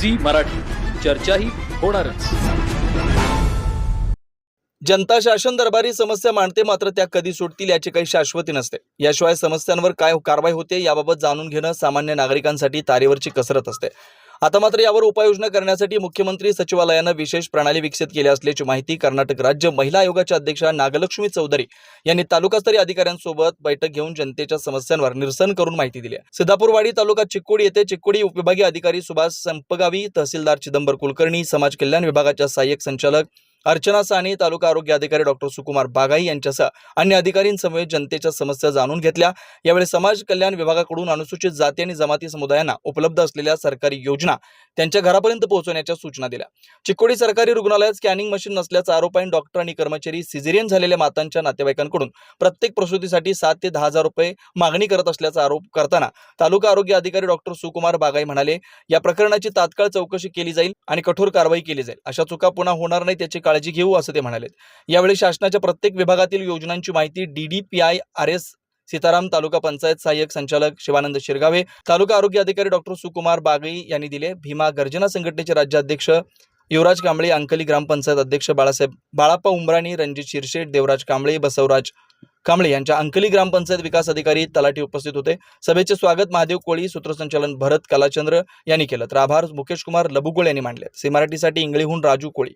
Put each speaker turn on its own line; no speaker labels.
Zee Marathi. चर्चाही होणारच.
जनता शासन दरबारी समस्या मांडते मात्र त्या कधी सुटतील याची काही शाश्वती नसते. याशिवाय समस्यांवर काय कारवाई होते याबाबत जाणून घेणं सामान्य नागरिकांसाठी तारेवरची कसरत असते. आता मात्र यावर उपाययोजना करण्यासाठी मुख्यमंत्री सचिवालयानं विशेष प्रणाली विकसित केली असल्याची माहिती कर्नाटक राज्य महिला आयोगाच्या अध्यक्षा नागलक्ष्मी चौधरी यांनी तालुकास्तरीय अधिकाऱ्यांसोबत बैठक घेऊन जनतेच्या समस्यांवर निरसन करून माहिती दिली आहे. सिद्धापूरवाडी तालुका चिक्कोडी येथे चिक्कोडी उपविभागीय अधिकारी सुभाष संपगावी तहसीलदार चिदंबर कुलकर्णी समाज कल्याण विभागाच्या सहाय्यक संचालक अर्चना साने तालुका आरोग्य अधिकारी डॉक्टर सुकुमार बागाई यांच्यासह अन्य अधिकारींसमवेत जनतेच्या समस्या जाणून घेतल्या. यावेळी समाज कल्याण विभागाकडून अनुसूचित जाती आणि जमाती समुदायांना उपलब्ध असलेल्या सरकारी योजना त्यांच्या घरापर्यंत पोहोचवण्याच्या सूचना दिल्या. चिकोडी सरकारी रुग्णालयात स्कॅनिंग मशीन नसल्याचा आरोप आहे. डॉक्टर आणि कर्मचारी सिझेरियन झालेल्या मातांच्या नातेवाईकांकडून प्रत्येक प्रसूतीसाठी सात ते दहा हजार रुपये मागणी करत असल्याचा आरोप करताना तालुका आरोग्य अधिकारी डॉक्टर सुकुमार बागाई म्हणाले या प्रकरणाची तात्काळ चौकशी केली जाईल आणि कठोर कारवाई केली जाईल. अशा चुका पुन्हा होणार नाही त्याची काळजी घेऊ असं ते म्हणाले यावेळी शासनाच्या प्रत्येक विभागातील योजनांची माहिती DDPI R S Sitaram taluka panchayat सहाय्यक संचालक शिवानंद शिरगावे तालुका आरोग्य अधिकारी डॉक्टर सुकुमार बागळी यांनी दिले. भीमा गर्जना संघटनेचे राज्याध्यक्ष युवराज कांबळे अंकली ग्रामपंचायत अध्यक्ष बाळासाहेब बाळाप्पा उमराणी रणजित शिरशेट देवराज कांबळे बसवराज कांबळे यांच्या अंकली ग्रामपंचायत विकास अधिकारी तलाठी उपस्थित होते. सभेचे स्वागत महादेव कोळी सूत्रसंचालन भरत कलाचंद्र यांनी केलं. तर आभार मुकेश कुमार लबुगोळ यांनी मांडले सी मराठीसाठी इंगळीहून राजू कोळी.